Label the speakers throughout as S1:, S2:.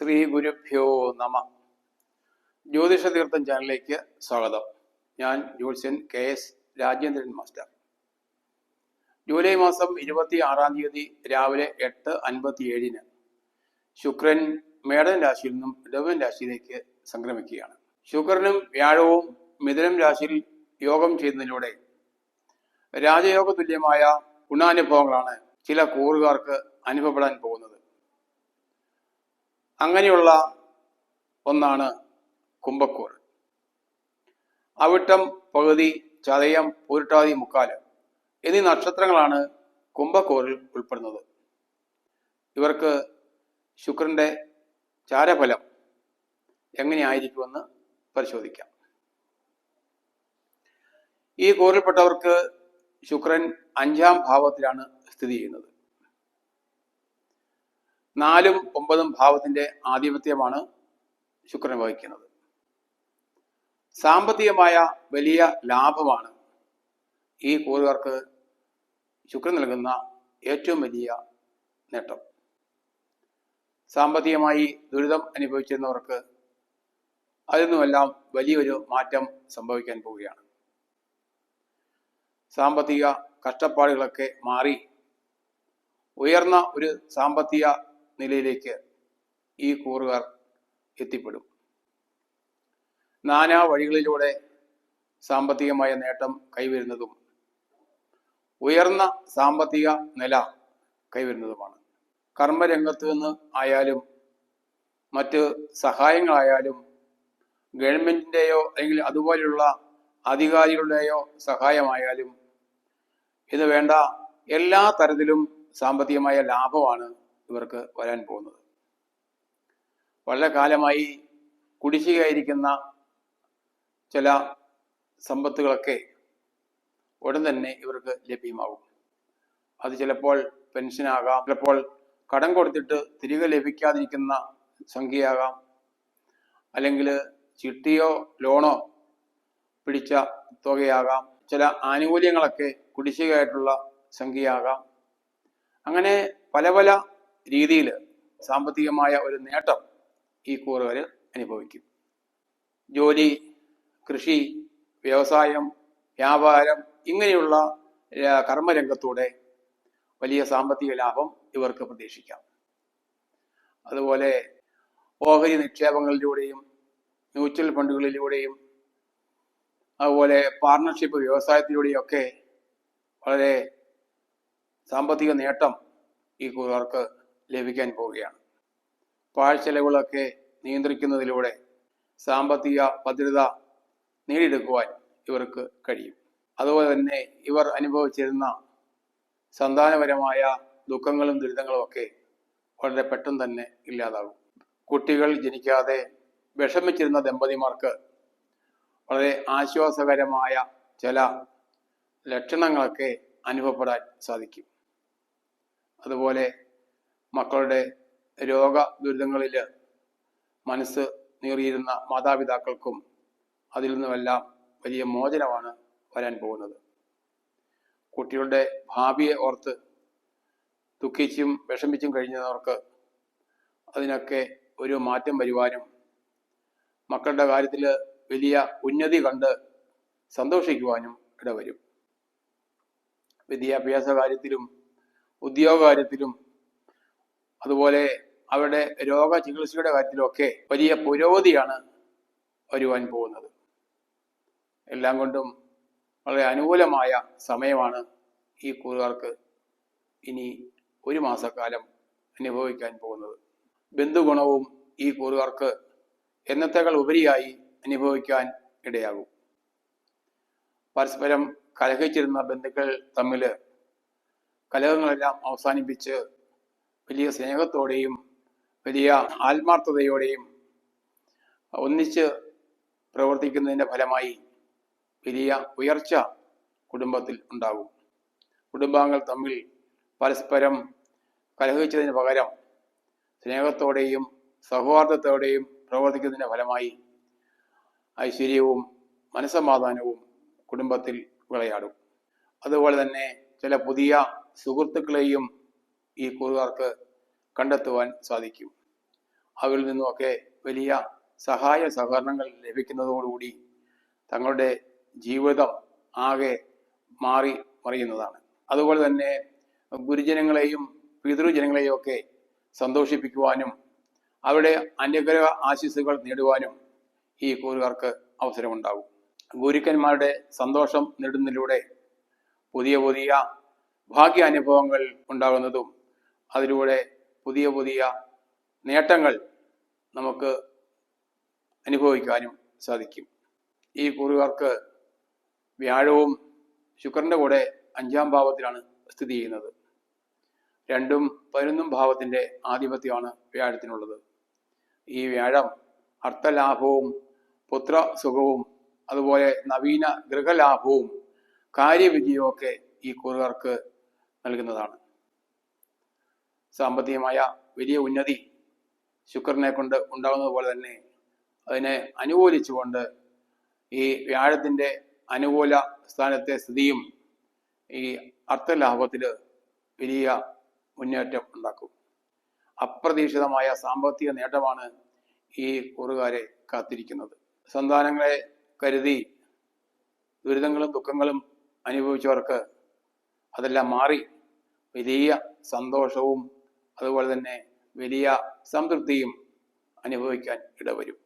S1: ശ്രീ ഗുരുഭ്യോ നമ. ജ്യോതിഷ തീർത്ഥം ചാനലിലേക്ക് സ്വാഗതം. ഞാൻ ജ്യോത്സ്യൻ K S Rajendran master. July മാസം ഇരുപത്തി ആറാം തീയതി രാവിലെ എട്ട് അൻപത്തി ഏഴിന് ശുക്രൻ മേടൻ രാശിയിൽ നിന്നും ഇടവൻ രാശിയിലേക്ക് സംക്രമിക്കുകയാണ്. ശുക്രനും വ്യാഴവും മിഥുനം രാശിയിൽ യോഗം ചെയ്യുന്നതിലൂടെ രാജയോഗ തുല്യമായ ഗുണാനുഭവങ്ങളാണ് ചില കൂറുകാർക്ക് അനുഭവപ്പെടാൻ പോകുന്നത്. അങ്ങനെയുള്ള ഒന്നാണ് കുംഭക്കൂർ. അവിട്ടം പകുതി ചതയം പൂരിട്ടാതി മുക്കാൽ എന്നീ നക്ഷത്രങ്ങളാണ് കുംഭക്കൂറിൽ ഉൾപ്പെടുന്നത്. ഇവർക്ക് ശുക്രന്റെ ചാരഫലം എങ്ങനെയായിരിക്കുമെന്ന് പരിശോധിക്കാം. ഈ കൂറിൽപ്പെട്ടവർക്ക് ശുക്രൻ അഞ്ചാം ഭാവത്തിലാണ് സ്ഥിതി ചെയ്യുന്നത്. നാലും ഒമ്പതും ഭാവത്തിന്റെ ആധിപത്യമാണ് ശുക്രൻ വഹിക്കുന്നത്. സാമ്പത്തികമായ വലിയ ലാഭമാണ് ഈ കൂറുകാർക്ക് ശുക്രൻ നൽകുന്ന ഏറ്റവും വലിയ നേട്ടം. സാമ്പത്തികമായി ദുരിതം അനുഭവിച്ചിരുന്നവർക്ക് അതിൽ വലിയൊരു മാറ്റം സംഭവിക്കാൻ പോവുകയാണ്. സാമ്പത്തിക കഷ്ടപ്പാടുകളൊക്കെ മാറി ഉയർന്ന ഒരു സാമ്പത്തിക നിലയിലേക്ക് ഈ കൂറുകാർ എത്തിപ്പെടും. നാനാ വഴികളിലൂടെ സാമ്പത്തികമായ നേട്ടം കൈവരുന്നതും ഉയർന്ന സാമ്പത്തിക നില കൈവരുന്നതുമാണ്. കർമ്മരംഗത്ത് നിന്ന് ആയാലും മറ്റ് സഹായങ്ങളായാലും ഗവൺമെന്റിന്റെയോ അല്ലെങ്കിൽ അതുപോലെയുള്ള അധികാരികളുടെയോ സഹായമായാലും ഇത് വേണ്ട എല്ലാ തരത്തിലും സാമ്പത്തികമായ ലാഭമാണ് ഇവർക്ക് വരാൻ പോകുന്നത്. വളരെ കാലമായി കുടിശ്ശികയായിരിക്കുന്ന ചില സമ്പത്തുകളൊക്കെ ഉടൻ തന്നെ ഇവർക്ക് ലഭ്യമാകും. അത് ചിലപ്പോൾ പെൻഷനാകാം ചിലപ്പോൾ കടം കൊടുത്തിട്ട് തിരികെ ലഭിക്കാതിരിക്കുന്ന സംഖ്യയാകാം അല്ലെങ്കിൽ ചിട്ടിയോ ലോണോ പിടിച്ച തുകയാകാം ചില ആനുകൂല്യങ്ങളൊക്കെ കുടിശ്ശികയായിട്ടുള്ള സംഖ്യയാകാം. അങ്ങനെ പല പല രീതിയിൽ സാമ്പത്തികമായ ഒരു നേട്ടം ഈ കൂറുകാർ അനുഭവിക്കും. ജോലി കൃഷി വ്യവസായം വ്യാപാരം ഇങ്ങനെയുള്ള കർമ്മരംഗത്തൂടെ വലിയ സാമ്പത്തിക ലാഭം ഇവർക്ക് പ്രതീക്ഷിക്കാം. അതുപോലെ ഓഹരി നിക്ഷേപങ്ങളിലൂടെയും മ്യൂച്വൽ ഫണ്ടുകളിലൂടെയും അതുപോലെ പാർട്ണർഷിപ്പ് വ്യവസായത്തിലൂടെയൊക്കെ വളരെ സാമ്പത്തിക നേട്ടം ഈ കൂറുകാർക്ക് ലഭിക്കാൻ പോവുകയാണ്. പാഴ്ചെലവുകളൊക്കെ നിയന്ത്രിക്കുന്നതിലൂടെ സാമ്പത്തിക ഭദ്രത നേടിയെടുക്കുവാൻ ഇവർക്ക് കഴിയും. അതുപോലെ തന്നെ ഇവർ അനുഭവിച്ചിരുന്ന സന്താനപരമായ ദുഃഖങ്ങളും ദുരിതങ്ങളും ഒക്കെ വളരെ പെട്ടെന്ന് തന്നെ ഇല്ലാതാകും. കുട്ടികൾ ജനിക്കാതെ വിഷമിച്ചിരുന്ന ദമ്പതിമാർക്ക് വളരെ ആശ്വാസകരമായ ചില ലക്ഷണങ്ങളൊക്കെ അനുഭവപ്പെടാൻ സാധിക്കും. അതുപോലെ മക്കളുടെ രോഗ ദുരിതങ്ങളിൽ മനസ്സ് നീറിയിരുന്ന മാതാപിതാക്കൾക്കും അതിൽ നിന്നുമെല്ലാം വലിയ മോചനമാണ് വരാൻ പോകുന്നത്. കുട്ടികളുടെ ഭാവിയെ ഓർത്ത് ദുഃഖിച്ചും വിഷമിച്ചും കഴിഞ്ഞവർക്ക് അതിനൊക്കെ ഒരു മാറ്റം വരുവാനും മക്കളുടെ കാര്യത്തിൽ വലിയ ഉന്നതി കണ്ട് സന്തോഷിക്കുവാനും ഇടവരും. വിദ്യാഭ്യാസ കാര്യത്തിലും ഉദ്യോഗ കാര്യത്തിലും അതുപോലെ അവരുടെ രോഗ ചികിത്സയുടെ കാര്യത്തിലൊക്കെ വലിയ പുരോഗതിയാണ് വരുവാൻ പോകുന്നത്. എല്ലാം കൊണ്ടും വളരെ അനുകൂലമായ സമയമാണ് ഈ കൂറുകാർക്ക് ഇനി ഒരു മാസക്കാലം അനുഭവിക്കാൻ പോകുന്നത്. ബന്ധുഗുണവും ഈ കൂറുകാർക്ക് എന്നത്തേക്കാൾ ഉപരിയായി അനുഭവിക്കാൻ ഇടയാകും. പരസ്പരം കലഹിച്ചിരുന്ന ബന്ധുക്കൾ തമ്മിൽ കലഹങ്ങളെല്ലാം അവസാനിപ്പിച്ച് വലിയ സ്നേഹത്തോടെയും വലിയ ആത്മാർത്ഥതയോടെയും ഒന്നിച്ച് പ്രവർത്തിക്കുന്നതിന്റെ ഫലമായി വലിയ ഉയർച്ച കുടുംബത്തിൽ ഉണ്ടാകും. കുടുംബാംഗങ്ങൾ തമ്മിൽ പരസ്പരം കലഹിച്ചതിന് പകരം സ്നേഹത്തോടെയും സൗഹാർദ്ദത്തോടെയും പ്രവർത്തിക്കുന്നതിന്റെ ഫലമായി ഐശ്വര്യവും മനസമാധാനവും കുടുംബത്തിൽ വിളയാടും. അതുപോലെ തന്നെ ചില പുതിയ സുഹൃത്തുക്കളെയും ഈ കൂറുകാർക്ക് കണ്ടെത്തുവാൻ സാധിക്കും. അവരിൽ നിന്നുമൊക്കെ വലിയ സഹായ സഹകരണങ്ങൾ ലഭിക്കുന്നതോടുകൂടി തങ്ങളുടെ ജീവിതം ആകെ മാറി മറിയുന്നതാണ്. അതുപോലെ തന്നെ ഗുരുജനങ്ങളെയും പിതൃജനങ്ങളെയും ഒക്കെ സന്തോഷിപ്പിക്കുവാനും അവരുടെ അനുഗ്രഹ ആശീസ്സുകൾ നേടുവാനും ഈ കൂറുകാർക്ക് അവസരമുണ്ടാകും. ഗുരുക്കന്മാരുടെ സന്തോഷം നേടുന്നതിലൂടെ പുതിയ പുതിയ ഭാഗ്യാനുഭവങ്ങൾ ഉണ്ടാകുന്നതും അതിലൂടെ പുതിയ പുതിയ നേട്ടങ്ങൾ നമുക്ക് അനുഭവിക്കാനും സാധിക്കും. ഈ കൂറുകാർക്ക് വ്യാഴവും ശുക്രന്റെ കൂടെ അഞ്ചാം ഭാവത്തിലാണ് സ്ഥിതി ചെയ്യുന്നത്. രണ്ടും പതിനൊന്നും ഭാവത്തിന്റെ ആധിപത്യമാണ് വ്യാഴത്തിനുള്ളത്. ഈ വ്യാഴം അർത്ഥലാഭവും പുത്രസുഖവും അതുപോലെ നവീന ഗൃഹലാഭവും കാര്യവിജയവും ഒക്കെ ഈ കുറുകാർക്ക് നൽകുന്നതാണ്. സാമ്പത്തികമായ വലിയ ഉന്നതി ശുക്രനെ കൊണ്ട് ഉണ്ടാകുന്നത് പോലെ തന്നെ അതിനെ അനുകൂലിച്ചുകൊണ്ട് ഈ വ്യാഴത്തിന്റെ അനുകൂല സ്ഥാനത്തെ സ്ഥിതിയും ഈ അർത്ഥലാഭത്തിൽ വലിയ മുന്നേറ്റം ഉണ്ടാക്കും. അപ്രതീക്ഷിതമായ സാമ്പത്തിക നേട്ടമാണ് ഈ കൂറുകാരെ കാത്തിരിക്കുന്നത്. സന്താനങ്ങളെ കരുതി ദുരിതങ്ങളും ദുഃഖങ്ങളും അനുഭവിച്ചവർക്ക് അതെല്ലാം മാറി വലിയ സന്തോഷവും അതുപോലെ തന്നെ വലിയ സംതൃപ്തിയും അനുഭവിക്കാൻ ഇടവരും.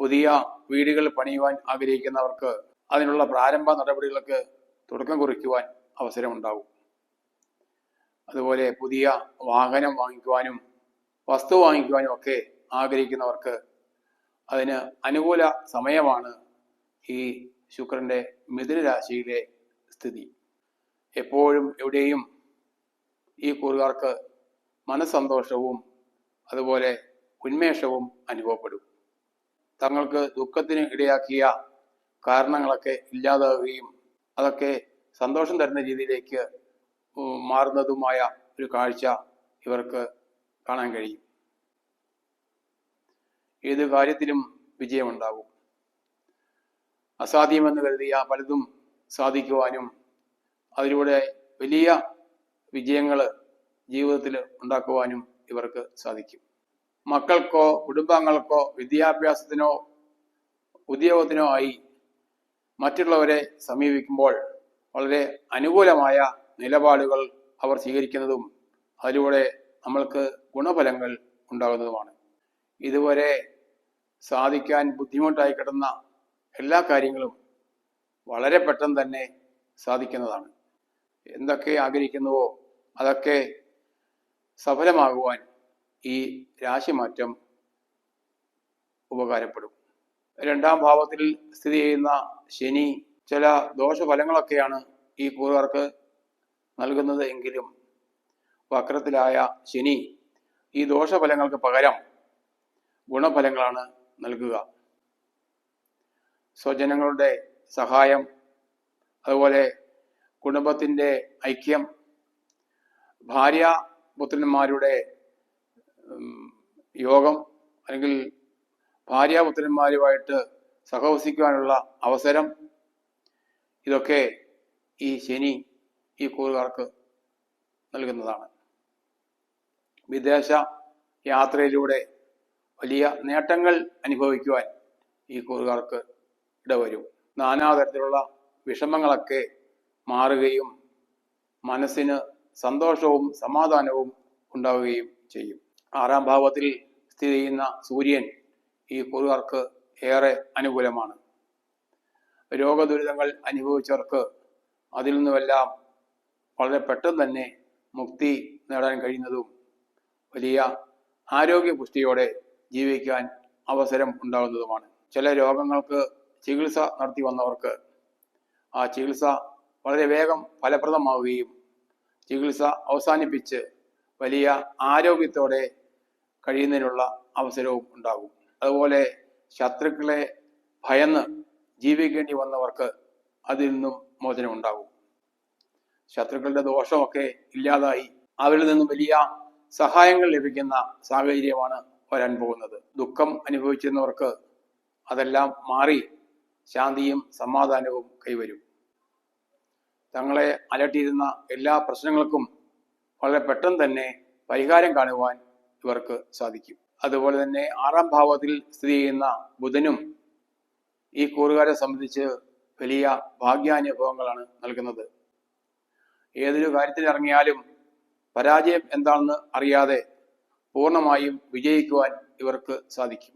S1: പുതിയ വീടുകൾ പണിയുവാൻ ആഗ്രഹിക്കുന്നവർക്ക് അതിനുള്ള പ്രാരംഭ നടപടികൾക്ക് തുടക്കം കുറിക്കുവാൻ അവസരമുണ്ടാകും. അതുപോലെ പുതിയ വാഹനം വാങ്ങിക്കുവാനും വസ്തു വാങ്ങിക്കുവാനും ഒക്കെ ആഗ്രഹിക്കുന്നവർക്ക് അതിന് അനുകൂല സമയമാണ് ഈ ശുക്രന്റെ മിഥുന രാശിയിലെ സ്ഥിതി. എപ്പോഴും എവിടെയും ഈ കൂറുകാർക്ക് മനസ്സന്തോഷവും അതുപോലെ ഉന്മേഷവും അനുഭവപ്പെടും. തങ്ങൾക്ക് ദുഃഖത്തിന് ഇടയാക്കിയ കാരണങ്ങളൊക്കെ ഇല്ലാതാവുകയും അതൊക്കെ സന്തോഷം തരുന്ന രീതിയിലേക്ക് മാറുന്നതുമായ ഒരു കാഴ്ച ഇവർക്ക് കാണാൻ കഴിയും. ഏത് കാര്യത്തിലും വിജയമുണ്ടാകും അസാധ്യമെന്ന് കരുതിയ പലതും സാധിക്കുവാനും അതിലൂടെ വലിയ വിജയങ്ങൾ ജീവിതത്തിൽ ഉണ്ടാക്കുവാനും ഇവർക്ക് സാധിക്കും. മക്കൾക്കോ കുടുംബാംഗങ്ങൾക്കോ വിദ്യാഭ്യാസത്തിനോ ഉദ്യോഗത്തിനോ ആയി മറ്റുള്ളവരെ സമീപിക്കുമ്പോൾ വളരെ അനുകൂലമായ നിലപാടുകൾ അവർ സ്വീകരിക്കുന്നതും അതിലൂടെ നമ്മൾക്ക് ഗുണഫലങ്ങൾ ഉണ്ടാകുന്നതുമാണ്. ഇതുവരെ സാധിക്കാൻ ബുദ്ധിമുട്ടായി കിടന്ന എല്ലാ കാര്യങ്ങളും വളരെ പെട്ടെന്ന് തന്നെ സാധിക്കുന്നതാണ്. എന്തൊക്കെ ആഗ്രഹിക്കുന്നുവോ അതൊക്കെ സഫലമാകുവാൻ ഈ രാശിമാറ്റം ഉപകാരപ്പെടും. രണ്ടാം ഭാവത്തിൽ സ്ഥിതി ചെയ്യുന്ന ശനി ചില ദോഷഫലങ്ങളൊക്കെയാണ് ഈ കൂറുകാർക്ക് നൽകുന്നത് എങ്കിലും വക്രത്തിലായ ശനി ഈ ദോഷഫലങ്ങൾക്ക് പകരം ഗുണഫലങ്ങളാണ് നൽകുക. സ്വജനങ്ങളുടെ സഹായം അതുപോലെ കുടുംബത്തിന്റെ ഐക്യം ഭാര്യ പുത്രന്മാരുടെ യോഗം അല്ലെങ്കിൽ ഭാര്യാപുത്രന്മാരുമായിട്ട് സഹവസിക്കുവാനുള്ള അവസരം. ഇതൊക്കെ ഈ ശനി ഈ കൂറുകാർക്ക് നൽകുന്നതാണ്. വിദേശ യാത്രയിലൂടെ വലിയ നേട്ടങ്ങൾ അനുഭവിക്കുവാൻ ഈ കൂറുകാർക്ക് ഇടവരും. നാനാതരത്തിലുള്ള വിഷമങ്ങളൊക്കെ മാറുകയും മനസ്സിന് സന്തോഷവും സമാധാനവും ഉണ്ടാവുകയും ചെയ്യും. ആറാം ഭാവത്തിൽ സ്ഥിതി ചെയ്യുന്ന സൂര്യൻ ഈ കുറുകാർക്ക് ഏറെ അനുകൂലമാണ്. രോഗദുരിതങ്ങൾ അനുഭവിച്ചവർക്ക് അതിൽ നിന്നുമെല്ലാം വളരെ പെട്ടെന്ന് തന്നെ മുക്തി നേടാൻ കഴിയുന്നതും വലിയ ആരോഗ്യ പുഷ്ടിയോടെ ജീവിക്കാൻ അവസരം ഉണ്ടാകുന്നതുമാണ്. ചില രോഗങ്ങൾക്ക് ചികിത്സ നടത്തി വന്നവർക്ക് ആ ചികിത്സ വളരെ വേഗം ഫലപ്രദമാവുകയും ചികിത്സ അവസാനിപ്പിച്ച് വലിയ ആരോഗ്യത്തോടെ കഴിയുന്നതിനുള്ള അവസരവും ഉണ്ടാകും. അതുപോലെ ശത്രുക്കളെ ഭയന്ന് ജീവിക്കേണ്ടി വന്നവർക്ക് അതിൽ നിന്നും മോചനം ഉണ്ടാകും. ശത്രുക്കളുടെ ദോഷമൊക്കെ ഇല്ലാതായി അവരിൽ നിന്നും വലിയ സഹായങ്ങൾ ലഭിക്കുന്ന സാഹചര്യമാണ് വരാൻ പോകുന്നത്. ദുഃഖം അനുഭവിച്ചിരുന്നവർക്ക് അതെല്ലാം മാറി ശാന്തിയും സമാധാനവും കൈവരും. തങ്ങളെ അലട്ടിയിരുന്ന എല്ലാ പ്രശ്നങ്ങൾക്കും വളരെ പെട്ടെന്ന് തന്നെ പരിഹാരം കാണുവാൻ ഇവർക്ക് സാധിക്കും. അതുപോലെ തന്നെ ആറാം ഭാവത്തിൽ സ്ഥിതി ചെയ്യുന്ന ബുധനും ഈ കൂറുകാരെ സംബന്ധിച്ച് വലിയ ഭാഗ്യാനുഭവങ്ങളാണ് നൽകുന്നത്. ഏതൊരു കാര്യത്തിൽ ഇറങ്ങിയാലും പരാജയം എന്താണെന്ന് അറിയാതെ പൂർണമായും വിജയിക്കുവാൻ ഇവർക്ക് സാധിക്കും.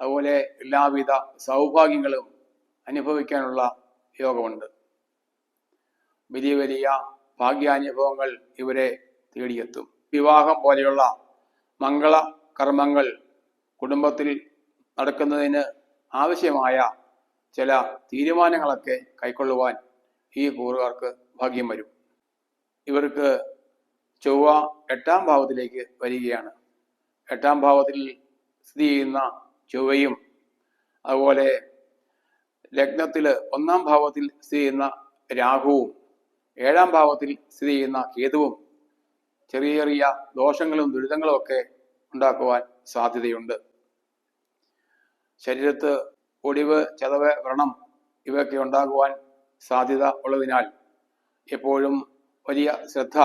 S1: അതുപോലെ എല്ലാവിധ സൗഭാഗ്യങ്ങളും അനുഭവിക്കാനുള്ള യോഗമുണ്ട്. വലിയ വലിയ ഭാഗ്യാനുഭവങ്ങൾ ഇവരെ തേടിയെത്തും. വിവാഹം പോലെയുള്ള മംഗള കർമ്മങ്ങൾ കുടുംബത്തിൽ നടക്കുന്നതിന് ആവശ്യമായ ചില തീരുമാനങ്ങളൊക്കെ കൈക്കൊള്ളുവാൻ ഈ കൂറുകാർക്ക് ഭാഗ്യം വരും. ഇവർക്ക് ചൊവ്വ എട്ടാം ഭാവത്തിലേക്ക് വരികയാണ്. എട്ടാം ഭാവത്തിൽ സ്ഥിതി ചെയ്യുന്ന ചൊവ്വയും അതുപോലെ ലഗ്നത്തിൽ ഒന്നാം ഭാവത്തിൽ സ്ഥിതി ചെയ്യുന്ന രാഹുവും ഏഴാം ഭാവത്തിൽ സ്ഥിതി ചെയ്യുന്ന കേതുവും ചെറിയ ചെറിയ ദോഷങ്ങളും ദുരിതങ്ങളും ഒക്കെ ഉണ്ടാക്കുവാൻ സാധ്യതയുണ്ട്. ശരീരത്ത് ഒടിവ് ചതവ് വ്രണം ഇവയൊക്കെ ഉണ്ടാകുവാൻ സാധ്യത ഉള്ളതിനാൽ എപ്പോഴും വലിയ ശ്രദ്ധ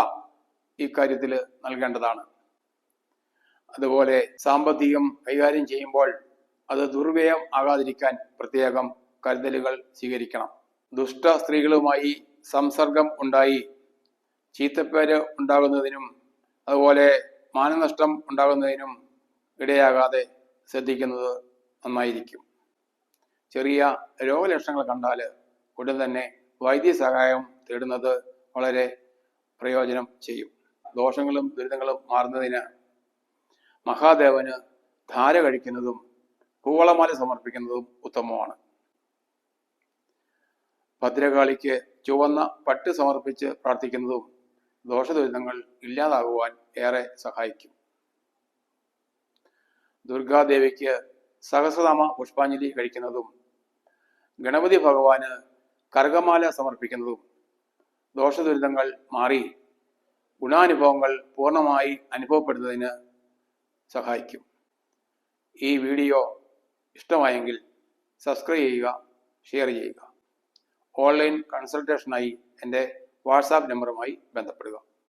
S1: ഇക്കാര്യത്തിൽ നൽകേണ്ടതാണ്. അതുപോലെ സാമ്പത്തികം കൈകാര്യം ചെയ്യുമ്പോൾ അത് ദുർവ്യയം ആകാതിരിക്കാൻ പ്രത്യേകം കരുതലുകൾ സ്വീകരിക്കണം. ദുഷ്ട സ്ത്രീകളുമായി സംസർഗം ഉണ്ടായി. ചീത്തപ്പേര് ഉണ്ടാകുന്നതിനും അതുപോലെ മാനനഷ്ടം ഉണ്ടാകുന്നതിനും ഇടയാകാതെ ശ്രദ്ധിക്കുന്നത് നന്നായിരിക്കും. ചെറിയ രോഗലക്ഷണങ്ങൾ കണ്ടാൽ ഉടൻ തന്നെ വൈദ്യസഹായം തേടുന്നത് വളരെ പ്രയോജനം ചെയ്യും. ദോഷങ്ങളും ദുരിതങ്ങളും മാറുന്നതിന് മഹാദേവന് ധാര കഴിക്കുന്നതും പൂവളമാല സമർപ്പിക്കുന്നതും ഉത്തമമാണ്. ഭദ്രകാളിക്ക് ചുവന്ന പട്ട് സമർപ്പിച്ച് പ്രാർത്ഥിക്കുന്നതും ദോഷദുരിതങ്ങൾ ഇല്ലാതാകുവാൻ ഏറെ സഹായിക്കും. ദുർഗാദേവിക്ക് സഹസ്രനാമ പുഷ്പാഞ്ജലി കഴിക്കുന്നതും ഗണപതി ഭഗവാന് കർഗമാല സമർപ്പിക്കുന്നതും ദോഷദുരിതങ്ങൾ മാറി ഗുണാനുഭവങ്ങൾ പൂർണമായി അനുഭവപ്പെടുന്നതിന് സഹായിക്കും. ഈ വീഡിയോ ഇഷ്ടമായെങ്കിൽ സബ്സ്ക്രൈബ് ചെയ്യുക ഷെയർ ചെയ്യുക. ഓൺലൈൻ കൺസൾട്ടേഷനായി എന്റെ വാട്സാപ്പ് നമ്പറുമായി ബന്ധപ്പെടുക.